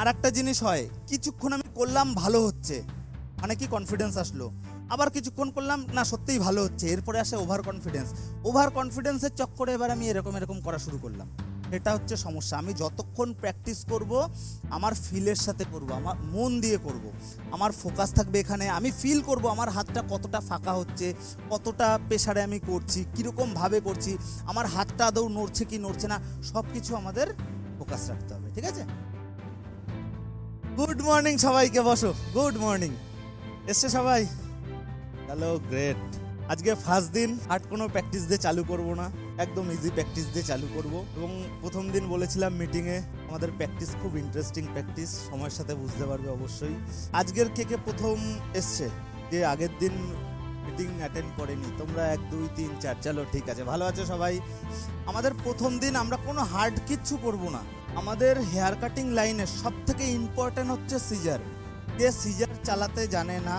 আর একটা জিনিস হয়, কিছুক্ষণ আমি করলাম ভালো হচ্ছে। মানে কি কনফিডেন্স আসলো? আবার কিছুক্ষণ করলাম, না, সত্যিই ভালো হচ্ছে। এরপরে আসে ওভার কনফিডেন্স ওভার কনফিডেন্সের চক্করে এবার আমি এরকম এরকম করা শুরু করলাম। এটা হচ্ছে সমস্যা। আমি যতক্ষণ প্র্যাকটিস করব, আমার ফিলের সাথে করব, আমার মন দিয়ে করব, আমার ফোকাস থাকবে এখানে, আমি ফিল করব আমার হাতটা কতটা ফাঁকা হচ্ছে, কতটা প্রেশারে আমি করছি, কীরকম ভাবে করছি, আমার হাতটা আদৌ নড়ছে কি নড়ছে না সব কিছু আমাদের ফোকাস রাখতে হবে, ঠিক আছে? গুড মর্নিং সবাইকে, বসো। গুড মর্নিং এসছে সবাই? হ্যালো গ্রেট আজকে ফার্স্ট দিন হার্ড কোনো প্র্যাকটিস দিয়ে চালু করব না। একদম ইজি প্র্যাকটিস দিয়ে চালু করব। এবং প্রথম দিন বলেছিলাম মিটিংয়ে আমাদের প্র্যাকটিস খুব ইন্টারেস্টিং প্র্যাকটিস সময়ের সাথে বুঝতে পারবে অবশ্যই। আজকের কে কে প্রথম এসছে? যে আগের দিন মিটিং অ্যাটেন্ড করেনি। তোমরা এক, দুই, তিন, চার, চলো, ঠিক আছে। ভালো আছো সবাই? আমাদের প্রথম দিন আমরা কোনো হার্ড কিচ্ছু করব না। আমাদের হেয়ার কাটিং লাইনে সব থেকে ইম্পর্ট্যান্ট হচ্ছে সিজার যে সিজার চালাতে জানে না,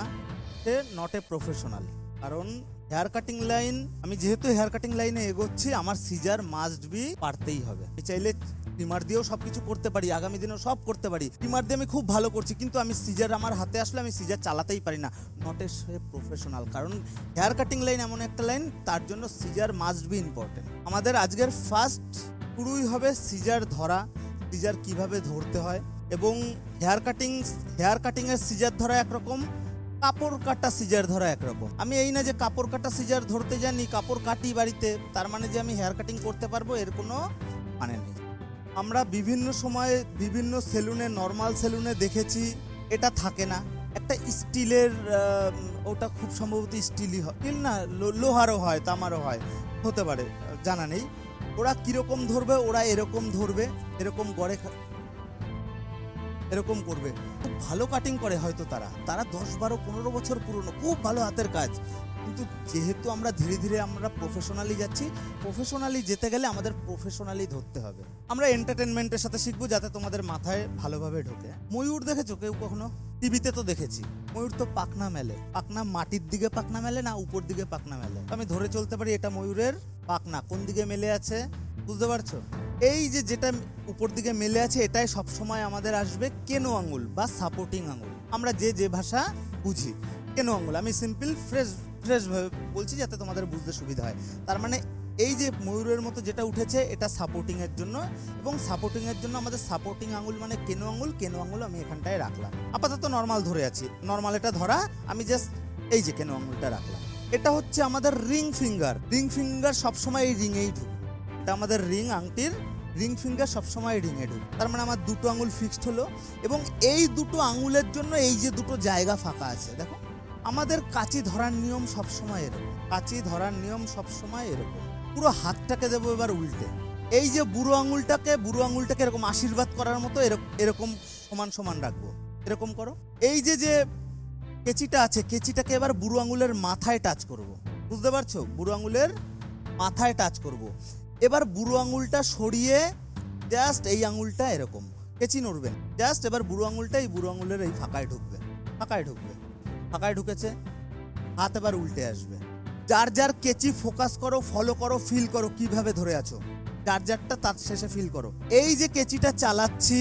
সে নট এ প্রফেশনাল কারণ হেয়ার কাটিং লাইন, আমি যেহেতু হেয়ার কাটিং লাইনে এগোচ্ছি, আমার সিজার মাস্ট বি পারতেই হবে। চাইলে ট্রিমার দিয়েও সব কিছু করতে পারি, আগামী দিনেও সব করতে পারি। ট্রিমার দিয়ে আমি খুব ভালো করছি, কিন্তু আমি সিজার আমার হাতে আসলে আমি সিজার চালাতেই পারি না। নট এ সে প্রফেশনাল কারণ হেয়ার কাটিং লাইন এমন একটা লাইন, তার জন্য সিজার মাস্ট বি ইম্পর্টেন্ট আমাদের আজকের ফার্স্ট শুরুই হবে সিজার ধরা। সিজার কীভাবে ধরতে হয় এবং হেয়ার কাটিং হেয়ার কাটিংয়ের সিজার ধরা একরকম, কাপড় কাটা সিজার ধরা একরকম। আমি এই না যে কাপড় কাটা সিজার ধরতে জানি, কাপড় কাটি বাড়িতে, তার মানে যে আমি হেয়ার কাটিং করতে পারব, এর কোনো মানে নেই। আমরা বিভিন্ন সময়ে বিভিন্ন সেলুনে নর্মাল সেলুনে দেখেছি, এটা থাকে না। একটা স্টিলের ওটা খুব সম্ভবত স্টিলই হয়। স্টিল না লোহারও হয়, তামারও হয়, হতে পারে, জানা নেই। ওরা কীরকম ধরবে, ওরা এরকম ধরবে, এরকম গড়ে এরকম করবে। ভালো কাটিং করে হয়তো তারা। তারা দশ, বারো, পনেরো বছর পুরনো, খুব ভালো হাতের কাজ। কিন্তু যেহেতু আমরা ধীরে ধীরে আমরা প্রফেশনালি যাচ্ছি প্রফেশনালি যেতে গেলে আমাদের প্রফেশনালি ধরতে হবে। আমরা এন্টারটেনমেন্টের সাথে শিখব যাতে তোমাদের মাথায় ভালোভাবে ঢোকে। ময়ূর দেখেছ কেউ কখনো? টিভিতে তো দেখেছি। ময়ূর তো পাখনা মেলে। পাখনা মাটির দিকে পাখনা মেলে না উপর দিকে পাখনা মেলে? আমি ধরে চলতে পারি এটা ময়ূরের পাখনা। কোন দিকে মেলে আছে? বুঝতে পারছ? এই যে যেটা উপর দিকে মেলে আছে, এটাই সবসময় আমাদের আসবে কেনো আঙুল বা সাপোর্টিং আঙুল। আমরা যে যে ভাষা বুঝি, কেনো আঙুল। আমি সিম্পল ফ্রেশ ভাবে বলছি যাতে তোমাদের বুঝতে সুবিধা হয়। তার মানে এই যে ময়ূরের মতো যেটা উঠেছে, এটা সাপোর্টিংয়ের জন্য এবং সাপোর্টিংয়ের জন্য আমাদের সাপোর্টিং আঙুল মানে কেনো আঙুল? কেনো আঙুল আমি এখানটায় রাখলাম। আপাতত নর্মাল ধরে আছি। নর্মাল এটা ধরা, আমি জাস্ট এই যে কেনো আঙুলটা রাখলাম। এটা হচ্ছে আমাদের রিং ফিঙ্গার রিং ফিঙ্গার সবসময় এই রিংয়েই ঢুকে। এটা আমাদের রিং আংটির রিং ফিঙ্গার সবসময় রিংয়ে ঢুক। তার মানে আমার দুটো আঙুল ফিক্সড হলো এবং এই দুটো আঙুলের জন্য এই যে দুটো জায়গা ফাঁকা আছে, দেখো। আমাদের কাঁচি ধরার নিয়ম সবসময় এরকম। কাঁচি ধরার নিয়ম সবসময় এরকম। পুরো হাতটাকে দেবো এবার উল্টে। এই যে বুড়ো আঙুলটাকে বুড়ো আঙুলটাকে এরকম আশীর্বাদ করার মতো এরক- এরকম সমান সমান রাখব। এরকম করো। এই যে যে কেচিটা আছে, কেচিটাকে এবার বুড়ো আঙুলের মাথায় টাচ করব। বুঝতে পারছ? বুড়ো আঙুলের মাথায় টাচ করব। এবার বুড়ো আঙুলটা সরিয়ে জাস্ট এই আঙুলটা এরকম। কেচি নড়বেন জাস্ট এবার বুড়ো আঙুলটা এই বুড়ো আঙুলের এই ফাঁকায় ঢুকবে। ফাঁকায় ঢুকবে। ফাঁকায় ঢুকেছে, হাত এবার উল্টে আসবে। যার যার কেচি ফোকাস করো ফলো করো ফিল করো, কীভাবে ধরে আছো, যার যারটা তার শেষে ফিল করো। এই যে কেচিটা চালাচ্ছি,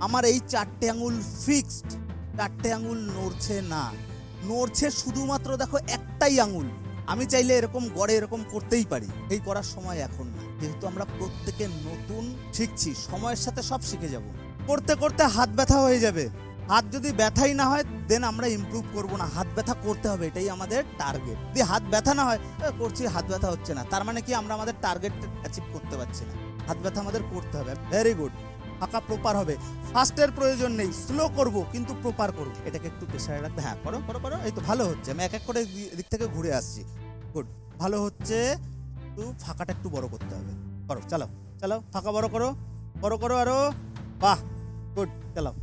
আমার এই চারটে আঙুল ফিক্সড চারটে আঙুল নড়ছে না। নড়ছে শুধুমাত্র দেখো একটাই আঙুল। আমি চাইলে এরকম গড়ে এরকম করতেই পারি। এই করার সময় এখন না। যেহেতু আমরা প্রত্যেকে নতুন শিখছি, সময়ের সাথে সব শিখে যাব। করতে করতে হাত ব্যথা হয়ে যাবে। হাত যদি ব্যথাই না হয় দেন আমরা ইমপ্রুভ করব না। হাত ব্যথা করতে হবে, এটাই আমাদের টার্গেট যদি হাত ব্যথা না হয় করছি, হাত ব্যথা হচ্ছে না। তার মানে কি, আমরা আমাদের টার্গেট অ্যাচিভ করতে পারছি না। হাত ব্যথা আমাদের করতে হবে। ভেরি গুড ফাঁকা প্রপার হবে। ফাস্টের প্রয়োজন নেই। স্লো করব, কিন্তু প্রপার করব। এটাকে একটু প্রেশারে রাখবে হ্যাঁ করো করো করো। এই তো ভালো হচ্ছে। আমি এক এক করে দিক থেকে ঘুরে আসছি। গুড ভালো হচ্ছে একটু ফাঁকাটা একটু বড় করতে হবে। করো, চালাও চালাও। ফাঁকা বড় করো। বড় করো আরও। বাহ! গুড চালাও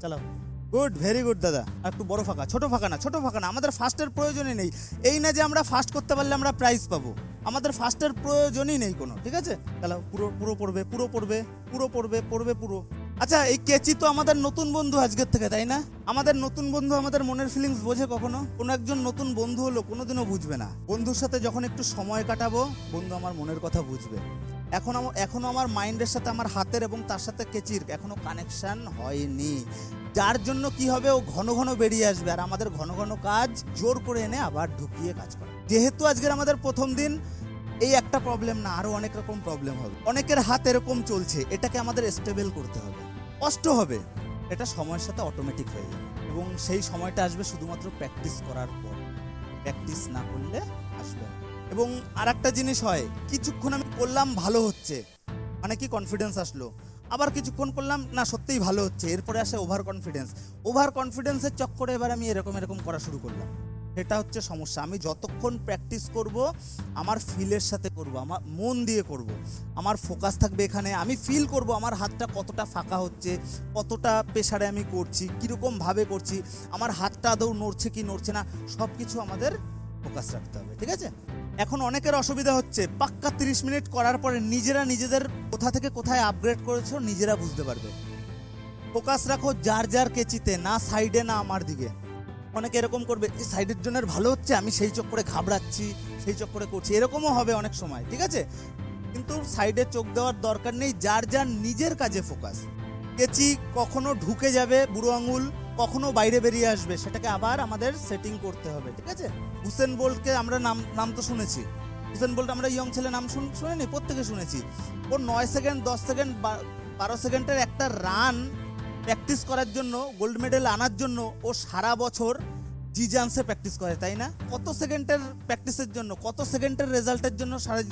চালাও। গুড, ভেরি গুড, দাদা। একটু বড় ফাঁকা, ছোট ফাঁকা না, ছোট ফাঁকা না, আমাদের ফার্স্টের প্রয়োজনই নেই। এই না যে আমরা ফার্স্ট করতে পারলে আমরা প্রাইজ পাবো। আমাদের ফার্স্টের প্রয়োজনই নেই কোনো, ঠিক আছে? তাহলে পুরো পুরো পড়বে পুরো পড়বে পুরো পড়বে পড়বে পুরো। আচ্ছা এই কেচি তো আমাদের নতুন বন্ধু আজকের থেকে, তাই না? আমাদের নতুন বন্ধু আমাদের মনের ফিলিংস বোঝে কখনো? কোনো একজন নতুন বন্ধু হলো কোনোদিনও বুঝবে না। বন্ধুর সাথে যখন একটু সময় কাটাবো, বন্ধু আমার মনের কথা বুঝবে। এখন আমার এখনও আমার মাইন্ডের সাথে, আমার হাতের এবং তার সাথে কেচির এখনও কানেকশান হয়নি। যার জন্য কি হবে? ও ঘন ঘন বেরিয়ে আসবে আর আমাদের ঘন ঘন কাজ জোর করে এনে আবার ঢুকিয়ে কাজ করে। যেহেতু আজকের আমাদের প্রথম দিন, এই একটা প্রবলেম না আরও অনেক রকম প্রবলেম হবে। অনেকের হাত এরকম চলছে, এটাকে আমাদের স্টেবল করতে হবে। কষ্ট হবে। এটা সময়ের সাথে অটোমেটিক হয়ে যাবে এবং সেই সময়টা আসবে শুধুমাত্র প্র্যাকটিস করার পর। প্র্যাকটিস না করলে আসবে এবং আর একটা জিনিস হয়, কিছুক্ষণ আমি করলাম ভালো হচ্ছে। মানে কি কনফিডেন্স আসলো? আবার কিছুক্ষণ করলাম, না, সত্যিই ভালো হচ্ছে। এরপরে আসে ওভার কনফিডেন্স ওভার কনফিডেন্সের চক্করে এবার আমি এরকম এরকম করা শুরু করলাম। এটা হচ্ছে সমস্যা। আমি যতক্ষণ প্র্যাকটিস করব, আমার ফিলের সাথে করব, আমার মন দিয়ে করব, আমার ফোকাস থাকবে এখানে, আমি ফিল করব আমার হাতটা কতটা ফাঁকা হচ্ছে, কতটা প্রেশারে আমি করছি, কীরকম ভাবে করছি, আমার হাতটা আদৌ নড়ছে কি নড়ছে না সব কিছু আমাদের ফোকাস রাখতে হবে, ঠিক আছে? এখন অনেকের অসুবিধা হচ্ছে, পাক্কা তিরিশ মিনিট করার পরে নিজেরা নিজেদের কোথা থেকে কোথায় আপগ্রেড করেছ, নিজেরা বুঝতে পারবে। ফোকাস রাখো যার যার কেচিতে, না সাইডে না আমার দিকে। অনেকে এরকম করবে, এই সাইডের জনের ভালো হচ্ছে, আমি সেই চক্করে ঘাবড়াচ্ছি, সেই চক্করে করছি। এরকমও হবে অনেক সময়, ঠিক আছে? কিন্তু সাইডে চোখ দেওয়ার দরকার নেই, যার যার নিজের কাজে ফোকাস। কেচি কখনো ঢুকে যাবে বুড়ো আঙুল, কখনো বাইরে বেরিয়ে আসবে, সেটাকে আবার আমাদের সেটিং করতে হবে, ঠিক আছে? হুসেন বোল্টকে আমরা নাম নাম তো শুনেছি। হুসেন বোল্ট আমরা ইয়ং ছেলে নাম শুন, শুনিনি, প্রত্যেকে শুনেছি। ওর নয় সেকেন্ড দশ সেকেন্ড বারো সেকেন্ডের একটা রান প্র্যাকটিস করার জন্য, গোল্ড মেডেল আনার জন্য ও সারা বছর জিজান্সে প্র্যাকটিস করে, তাই না? কত সেকেন্ডের প্র্যাকটিসের জন্য, কত সেকেন্ডের রেজাল্টের জন্য সারা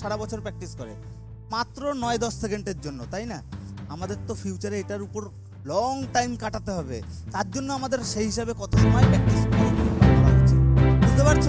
সারা বছর প্র্যাকটিস করে? মাত্র নয় দশ সেকেন্ডের জন্য, তাই না? আমাদের তো ফিউচারে এটার উপর লং টাইম কাটাতে হবে। তার জন্য আমাদের সেই হিসাবে কত সময় প্র্যাকটিস করা উচিত? বুঝতে পারছ?